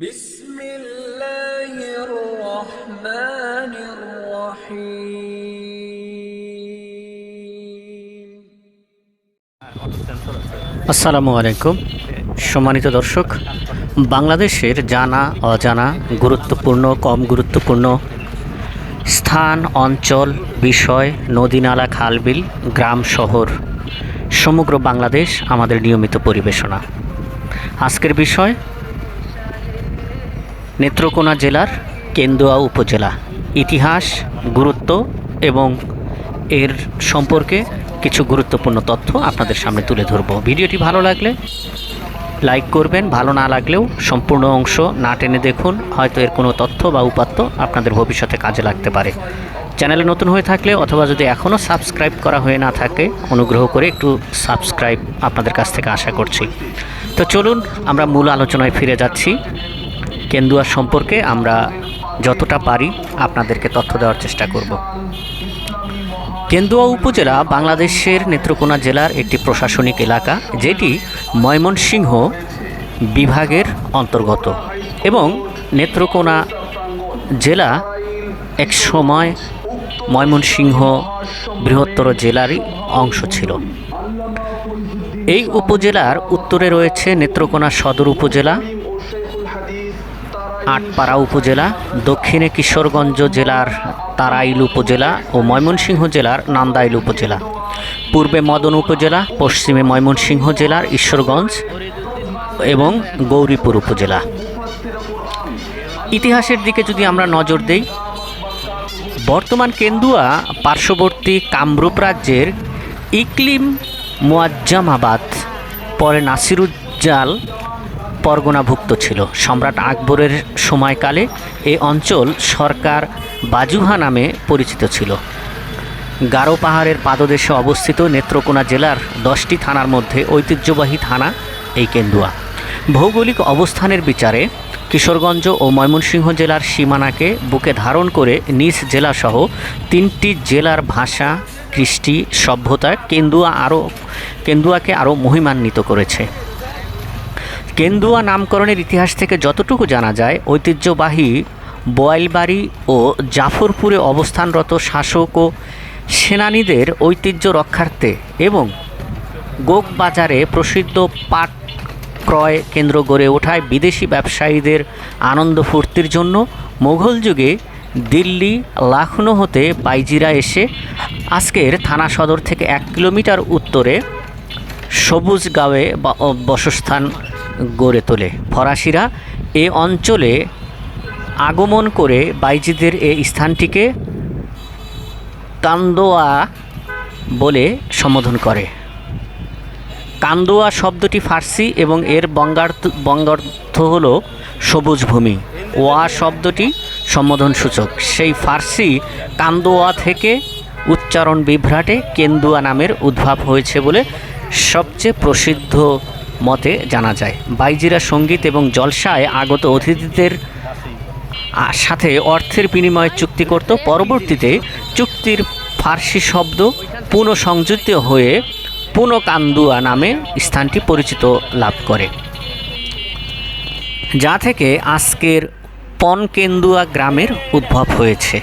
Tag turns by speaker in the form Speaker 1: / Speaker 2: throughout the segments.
Speaker 1: بسم الله الرحمن الرحيم
Speaker 2: আসসালামু আলাইকুম সম্মানিত দর্শক বাংলাদেশের জানা অজানা গুরুত্বপূর্ণ কম গুরুত্বপূর্ণ স্থান অঞ্চল বিষয় নদীনালা খালবিল গ্রাম শহর সমগ্র বাংলাদেশ আমাদের নিয়মিত পরিবেশনা আজকের বিষয় নেত্রকোনা জেলার কেন্দুয়া উপজেলা। ইতিহাস, গুরুত্ব এবং এর সম্পর্কে কিছু গুরুত্বপূর্ণ তথ্য আপনাদের সামনে তুলে ধরব। ভিডিওটি ভালো লাগলে লাইক করবেন, ভালো না লাগলেও সম্পূর্ণ অংশ না টেনে দেখুন। হয়তো এর কোনো তথ্য বা উপাত্ত আপনাদের ভবিষ্যতে কাজে লাগতে পারে। চ্যানেলে নতুন হয়ে থাকলে অথবা যদি এখনও সাবস্ক্রাইব করা হয়ে না থাকে, অনুগ্রহ করে একটু সাবস্ক্রাইব আপনাদের কাছ থেকে আশা করছি। তো চলুন আমরা মূল আলোচনায় ফিরে যাচ্ছি। কেন্দুয়া সম্পর্কে আমরা যতটা পারি আপনাদেরকে তথ্য দেওয়ার চেষ্টা করব। কেন্দুয়া উপজেলা বাংলাদেশের নেত্রকোনা জেলার একটি প্রশাসনিক এলাকা, যেটি ময়মনসিংহ বিভাগের অন্তর্গত এবং নেত্রকোনা জেলা এক সময় ময়মনসিংহ বৃহত্তর জেলারই অংশ ছিল। এই উপজেলার উত্তরে রয়েছে নেত্রকোনা সদর উপজেলা আটপাড়া উপজেলা, দক্ষিণে কিশোরগঞ্জ জেলার তারাইল উপজেলা ও ময়মনসিংহ জেলার নান্দাইল উপজেলা। পূর্বে মদন উপজেলা, পশ্চিমে ময়মনসিংহ জেলার ঈশ্বরগঞ্জ এবং গৌরীপুর উপজেলা। ইতিহাসের দিকে যদি আমরা নজর দেই, বর্তমান কেন্দুয়া পার্শ্ববর্তী কামরূপ রাজ্যের ইকলিম মুয়াজ্জামাবাদ, পরে নাসিরুজ্জাল পরগনাভুক্ত ছিল। সম্রাট আকবরের সময়কালে এই অঞ্চল সরকার বাজুহা নামে পরিচিত ছিল। গারো পাহাড়ের পাদদেশে অবস্থিত নেত্রকোনা জেলার দশটি থানার মধ্যে ঐতিহ্যবাহী থানা এই কেন্দুয়া। ভৌগোলিক অবস্থানের বিচারে কিশোরগঞ্জ ও ময়মনসিংহ জেলার সীমানাকে বুকে ধারণ করে নিজ জেলাসহ তিনটি জেলার ভাষা, কৃষ্টি, সভ্যতা কেন্দুয়া আরও কেন্দুয়াকে আরও মহিমান্বিত করেছে। কেন্দুয়া নামকরণের ইতিহাস থেকে যতটুকু জানা যায়, ঐতিহ্যবাহী বোয়ালবাড়ি ও জাফরপুরে অবস্থানরত শাসক ও সেনানীদের ঐতিহ্য রক্ষার্থে এবং গোক বাজারে প্রসিদ্ধ পাট ক্রয় কেন্দ্র গড়ে ওঠায় বিদেশি ব্যবসায়ীদের আনন্দ ফুর্তির জন্য মোঘল যুগে দিল্লি, লাখনৌ হতে বাইজিরা এসে আজকের থানা সদর থেকে এক কিলোমিটার উত্তরে সবুজ গাঁয়ে বসস্থান গড়ে তোলে। ফরাসিরা এ অঞ্চলে আগমন করে বাইজিদের এই স্থানটিকে কান্দোয়া বলে সম্বোধন করে। কান্দোয়া শব্দটি ফার্সি এবং এর বঙ্গার্থ বঙ্গার্থ হল সবুজ ভূমি। ওয়া শব্দটি সম্বোধন সূচক। সেই ফার্সি কান্দোয়া থেকে উচ্চারণ বিভ্রাটে কেন্দুয়া নামের উদ্ভব হয়েছে বলে সবচেয়ে প্রসিদ্ধ মতে জানা যায়। বাইজিরা সংগীত এবং জলসায় আগত অতিথিদের সাথে অর্থের বিনিময়ে চুক্তি করত। পরবর্তীতে চুক্তির ফার্সি শব্দ পুনঃসংযুক্ত হয়ে পুনকান্দুয়া নামে স্থানটি পরিচিত লাভ করে। যা থেকে আজকের পনকেন্দুয়া গ্রামের উদ্ভব হয়েছে।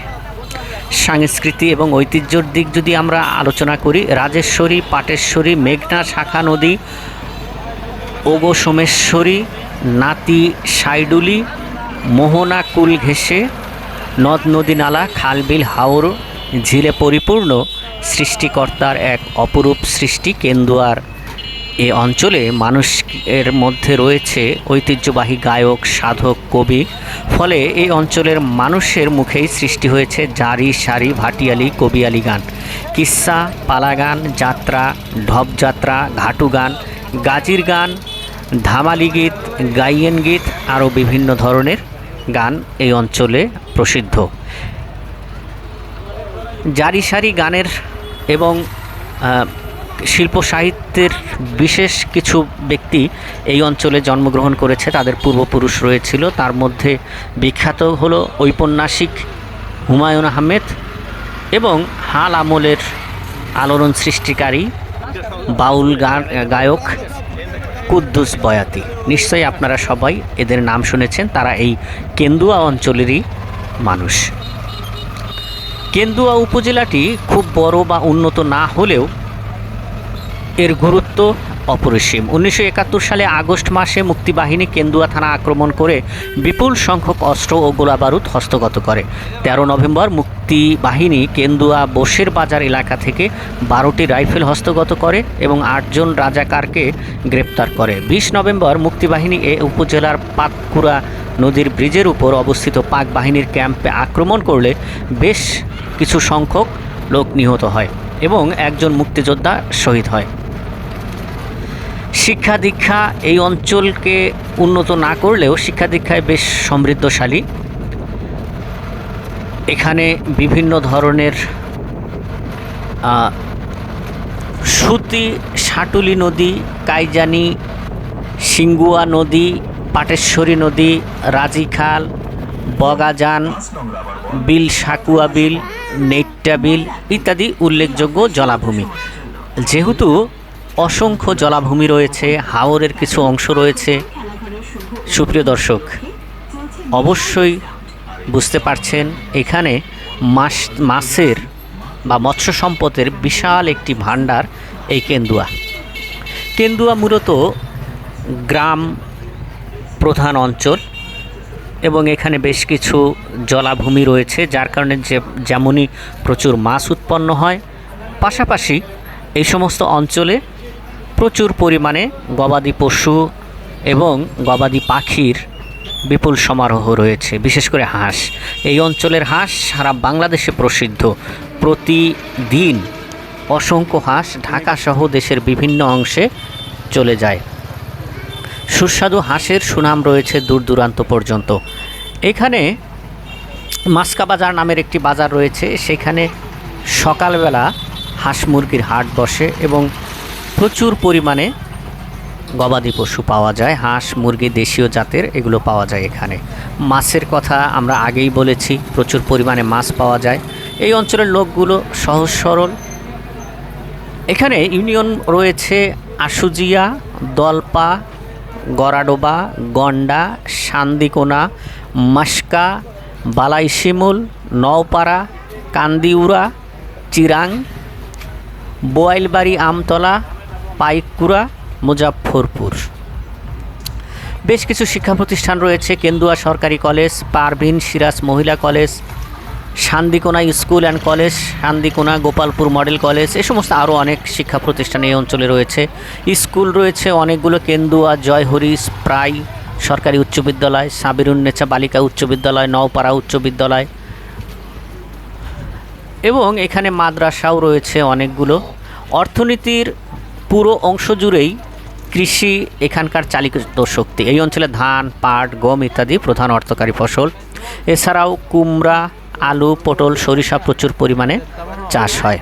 Speaker 2: সংস্কৃতি এবং ঐতিহ্যর দিক যদি আমরা আলোচনা করি, রাজেশ্বরী, পাটেশ্বরী, মেঘনা, শাখা নদী ওগো সোমেশ্বরী, নাতি সাইডুলি, মোহনা কুল ঘেঁষে, নদ নদী নালা, খালবিল হাওর, ঝিলে পরিপূর্ণ, সৃষ্টিকর্তার এক অপরূপ সৃষ্টি কেন্দুয়ার। এ অঞ্চলে মানুষের মধ্যে রয়েছে ঐতিহ্যবাহী গায়ক, সাধক, কবি। ফলে এই অঞ্চলের মানুষের মুখেই সৃষ্টি হয়েছে জারি, সারি, ভাটিয়ালি, কবিয়ালি গান। কিস্সা পালা গান যাত্রা ঢপযাত্রা ঘাটু গান গাজির গান, ধামালি গীত, গাইয়েন গীত, আরও বিভিন্ন ধরনের গান এই অঞ্চলে প্রসিদ্ধ। জারি সারি গানের এবং শিল্প সাহিত্যের বিশেষ কিছু ব্যক্তি এই অঞ্চলে জন্মগ্রহণ করেছে, তাদের পূর্বপুরুষ রয়েছিল। তার মধ্যে বিখ্যাত হলো ঔপন্যাসিক হুমায়ুন আহমেদ এবং হাল আমলের আলোড়ন সৃষ্টিকারী বাউল গান গায়ক কুদ্দুস বয়াতি। নিশ্চয়ই আপনারা সবাই এদের নাম শুনেছেন, তারা এই কেন্দুয়া অঞ্চলেরই মানুষ। কেন্দুয়া উপজেলাটি খুব বড় বা উন্নত না হলেও এর গুরুত্ব অপরিসীম উনিশশো একাত্তর সালে আগস্ট মাসে মুক্তিবাহিনী কেন্দুয়া থানা আক্রমণ করে বিপুল সংখ্যক অস্ত্র ও গোলাবারুদ হস্তগত করে। তেরো নভেম্বর মুক্তিবাহিনী কেন্দুয়া বসের বাজার এলাকা থেকে বারোটি রাইফেল হস্তগত করে এবং আটজন রাজাকারকে গ্রেপ্তার করে। বিশ নভেম্বর মুক্তিবাহিনী এ উপজেলার পাতকুড়া নদীর ব্রিজের উপর অবস্থিত পাক বাহিনীর ক্যাম্পে আক্রমণ করলে বেশ কিছু সংখ্যক লোক নিহত হয় এবং একজন মুক্তিযোদ্ধা শহীদ হয়। শিক্ষা দীক্ষা এই অঞ্চলকে উন্নত না করলেও শিক্ষা দীক্ষায় বেশ সমৃদ্ধশালী। এখানে বিভিন্ন ধরনের সুতি সাটুলি নদী, কাইজানি, সিঙ্গুয়া নদী, পাটেশ্বরী নদী রাজিখাল বগাজান, বিল সাকুয়া বিল নেট্টা বিল ইত্যাদি উল্লেখযোগ্য জলাভূমি। যেহেতু অসংখ্য জলাভূমি রয়েছে, হাওরের কিছু অংশ রয়েছে। সুপ্রিয় দর্শক, অবশ্যই বুঝতে পারছেন, এখানে মাছ মাছের বা মৎস্য সম্পদের বিশাল একটি ভাণ্ডার এই কেন্দুয়া। কেন্দুয়া মূলত গ্রাম প্রধান অঞ্চল এবং এখানে বেশ কিছু জলাভূমি রয়েছে, যার কারণে যে, যেমনই প্রচুর মাছ উৎপন্ন হয়। পাশাপাশি এই সমস্ত অঞ্চলে প্রচুর পরিমাণে গবাদি পশু এবং গবাদি পাখির বিপুল সমারোহ রয়েছে, বিশেষ করে হাঁস। এই অঞ্চলের হাঁস সারা বাংলাদেশে প্রসিদ্ধ। প্রতিদিন অসংখ্য হাঁস ঢাকাসহ দেশের বিভিন্ন অংশে চলে যায়। সুস্বাদু হাঁসের সুনাম রয়েছে দূর দূরান্ত পর্যন্ত। এখানে মাস্কা বাজার নামের একটি বাজার রয়েছে। সেখানে সকালবেলা হাঁস মুরগির হাট বসে এবং প্রচুর পরিমাণে গবাদি পশু পাওয়া যায়, হাঁস, মুরগি, দেশীয় জাতের এগুলো পাওয়া যায় এখানে। মাছের কথা আমরা আগেই বলেছি, প্রচুর পরিমাণে মাছ পাওয়া যায়। এই অঞ্চলের লোকগুলো সহজ সরল। এখানে ইউনিয়ন রয়েছে আশুজিয়া, দলপা গড়াডোবা গন্ডা, সান্দিকোনা মাস্কা বালাইশিমুল, নওপাড়া, কান্দিউরা, চিরাং, বোয়াইলবাড়ি, আমতলা পাইকুড়া মুজাফরপুর বেশ কিছু শিক্ষা প্রতিষ্ঠান রয়েছে, কেন্দুয়া সরকারি কলেজ, পারভিন সিরাজ মহিলা college, Shandikona school and college, Shandikona Gopalpur model college, এ সমস্ত আরও অনেক শিক্ষা প্রতিষ্ঠান এই অঞ্চলে রয়েছে। স্কুল রয়েছে অনেকগুলো, কেন্দুয়া জয় হরিশ প্রায় সরকারি উচ্চ বিদ্যালয় সাবিরুন্নেচা বালিকা উচ্চ বিদ্যালয়, নওপাড়া উচ্চ বিদ্যালয়। এবং এখানে মাদ্রাসাও রয়েছে অনেকগুলো। অর্থনীতির পুরো অংশ জুড়েই কৃষি এখানকার চালিত শক্তি। এই অঞ্চলে ধান, পাট, গম ইত্যাদি প্রধান অর্থকারী ফসল। এছাড়াও কুমড়া, আলু, পটল, সরিষা প্রচুর পরিমাণে চাষ হয়।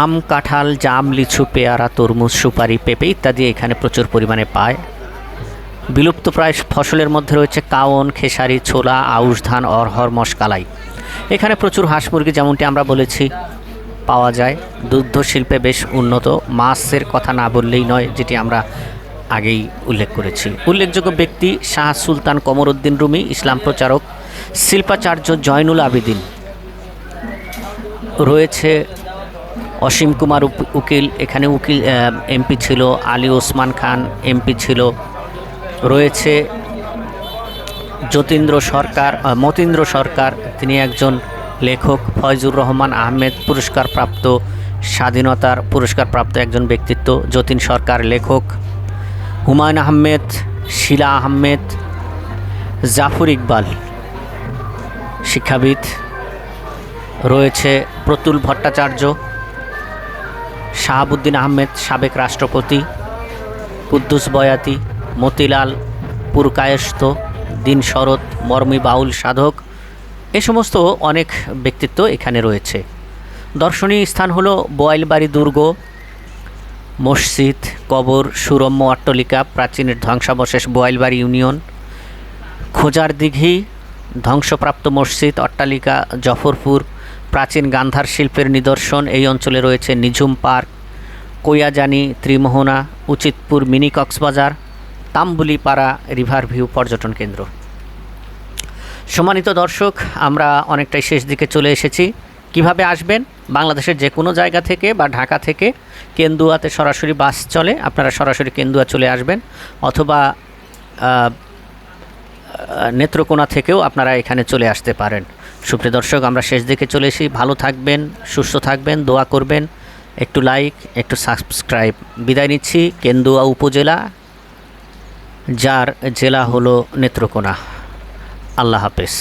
Speaker 2: আম, কাঁঠাল, জাম, লিচু, পেয়ারা, তরমুজ, সুপারি, পেঁপে ইত্যাদি এখানে প্রচুর পরিমাণে পায়। বিলুপ্তপ্রায় ফসলের মধ্যে রয়েছে কাওন, খেসারি, ছোলা, আউশ ধান অরহর মশকালাই। এখানে প্রচুর হাঁস মুরগি যেমনটি আমরা বলেছি পাওয়া যায়। দুগ্ধ শিল্পে বেশ উন্নত। মাছের কথা না বললেই নয়, যেটি আমরা আগেই উল্লেখ করেছি। উল্লেখযোগ্য ব্যক্তি শাহ সুলতান কমরউদ্দিন রুমি, ইসলাম প্রচারক, শিল্পাচার্য জয়নুল আবেদিন। রয়েছে অসীম কুমার উকিল, এখানে উকিল এমপি ছিল আলী ওসমান খান, এমপি ছিল। রয়েছে যতীন্দ্র সরকার মতীন্দ্র সরকার, তিনি একজন লেখক ফয়জুর রহমান আহমেদ পুরস্কারপ্রাপ্ত, স্বাধীনতার পুরস্কারপ্রাপ্ত একজন ব্যক্তিত্ব, যতীন সরকার লেখক। হুমায়ুন আহমেদ, শিলা আহমেদ, জাফর ইকবাল শিক্ষাবিদ। রয়েছে প্রতুল ভট্টাচার্য, শাহাবুদ্দিন আহমেদ সাবেক রাষ্ট্রপতি, কুদ্দুস বয়াতি, মতিলাল পুরকায়স্ত দিন শরৎ মর্মী বাউল সাধক এ সমস্ত অনেক ব্যক্তিত্ব এখানে রয়েছে। দর্শনীয় স্থান হলো বোয়ালবাড়ি দুর্গ, মসজিদ, কবর, সুরম্য অট্টলিকা প্রাচীনের ধ্বংসাবশেষ বোয়ালবাড়ি ইউনিয়ন খোঁজার দিঘি ধ্বংসপ্রাপ্ত মসজিদ, অট্টালিকা, জফরপুর, প্রাচীন গান্ধার শিল্পের নিদর্শন, এই অঞ্চলে রয়েছে Nijhum park, Koiyajani, Trimohona, Uchitpur mini Cox's Bazar, Tambulipara river view পর্যটন কেন্দ্র। সম্মানিত দর্শক, আমরা অনেকটাই শেষ দিকে চলে এসেছি। কীভাবে আসবেন? বাংলাদেশের যে কোনো জায়গা থেকে বা ঢাকা থেকে কেন্দুয়াতে সরাসরি বাস চলে, আপনারা সরাসরি কেন্দুয়া চলে আসবেন। অথবা নেত্রকোনা থেকেও আপনারা এখানে চলে আসতে পারেন। সুপ্রিয় দর্শক, আমরা শেষ দিকে চলে এসেছি। ভালো থাকবেন, সুস্থ থাকবেন, দোয়া করবেন। একটু লাইক, একটু সাবস্ক্রাইব। বিদায় নিচ্ছি কেন্দুয়া উপজেলা, যার জেলা হলো নেত্রকোনা। আল্লাহ হাফেজ।